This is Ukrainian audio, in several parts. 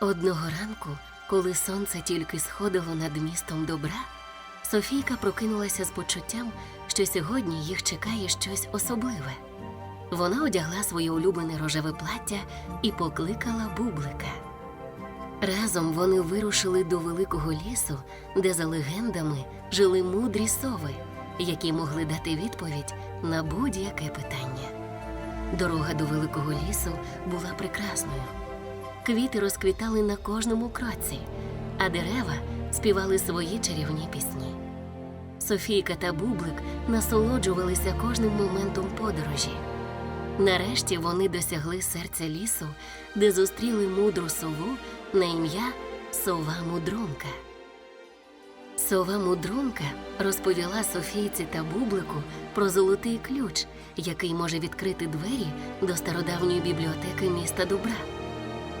Одного ранку, коли сонце тільки сходило над містом добра, Софійка прокинулася з почуттям, що сьогодні їх чекає щось особливе. Вона одягла своє улюблене рожеве плаття і покликала бублика. Разом вони вирушили до великого лісу, де за легендами жили мудрі сови, які могли дати відповідь на будь-яке питання. Дорога до великого лісу була прекрасною. Квіти розквітали на кожному кроці, а дерева співали свої чарівні пісні. Софійка та Бублик насолоджувалися кожним моментом подорожі. Нарешті вони досягли серця лісу, де зустріли мудру сову на ім'я Сова Мудрунка. Сова Мудрунка розповіла Софійці та Бублику про золотий ключ, який може відкрити двері до стародавньої бібліотеки міста Добра.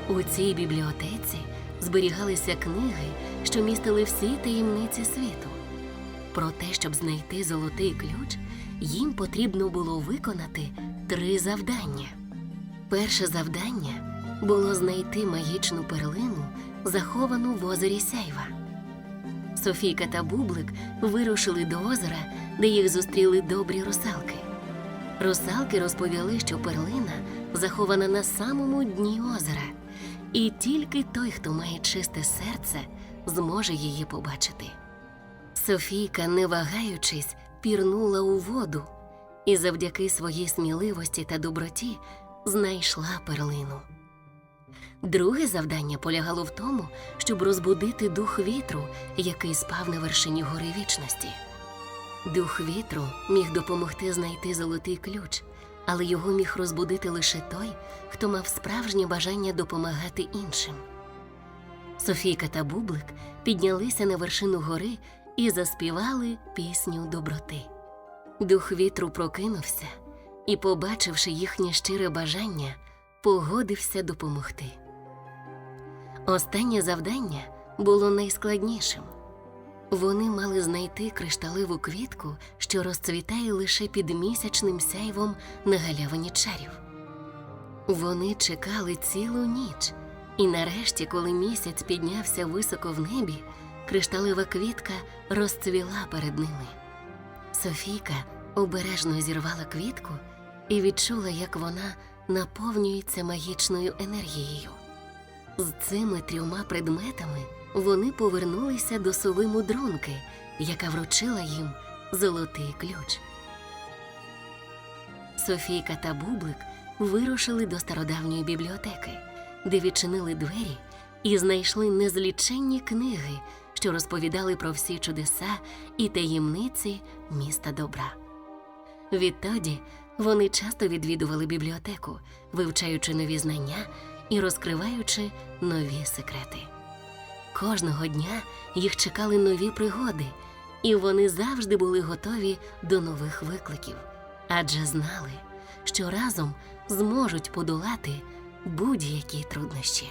У цій бібліотеці зберігалися книги, що містили всі таємниці світу. Про те, щоб знайти золотий ключ, їм потрібно було виконати три завдання. Перше завдання було знайти магічну перлину, заховану в озері Сяйва. Софійка та Бублик вирушили до озера, де їх зустріли добрі русалки. Русалки розповіли, що перлина захована на самому дні озера, і тільки той, хто має чисте серце, зможе її побачити. Софійка, не вагаючись, пірнула у воду і завдяки своїй сміливості та доброті знайшла перлину. Друге завдання полягало в тому, щоб розбудити дух вітру, який спав на вершині гори вічності. Дух вітру міг допомогти знайти золотий ключ, але його міг розбудити лише той, хто мав справжнє бажання допомагати іншим. Софійка та Бублик піднялися на вершину гори і заспівали пісню доброти. Дух вітру прокинувся і, побачивши їхнє щире бажання, погодився допомогти. Останнє завдання було найскладнішим. Вони мали знайти кришталеву квітку, що розцвітає лише під місячним сяйвом на галявині чарів. Вони чекали цілу ніч, і нарешті, коли місяць піднявся високо в небі, кришталева квітка розцвіла перед ними. Софійка обережно зірвала квітку і відчула, як вона наповнюється магічною енергією. З цими трьома предметами вони повернулися до сови мудрунки, яка вручила їм золотий ключ. Софійка та Бублик вирушили до стародавньої бібліотеки, де відчинили двері і знайшли незліченні книги, що розповідали про всі чудеса і таємниці міста добра. Відтоді вони часто відвідували бібліотеку, вивчаючи нові знання і розкриваючи нові секрети. Кожного дня їх чекали нові пригоди, і вони завжди були готові до нових викликів, адже знали, що разом зможуть подолати будь-які труднощі.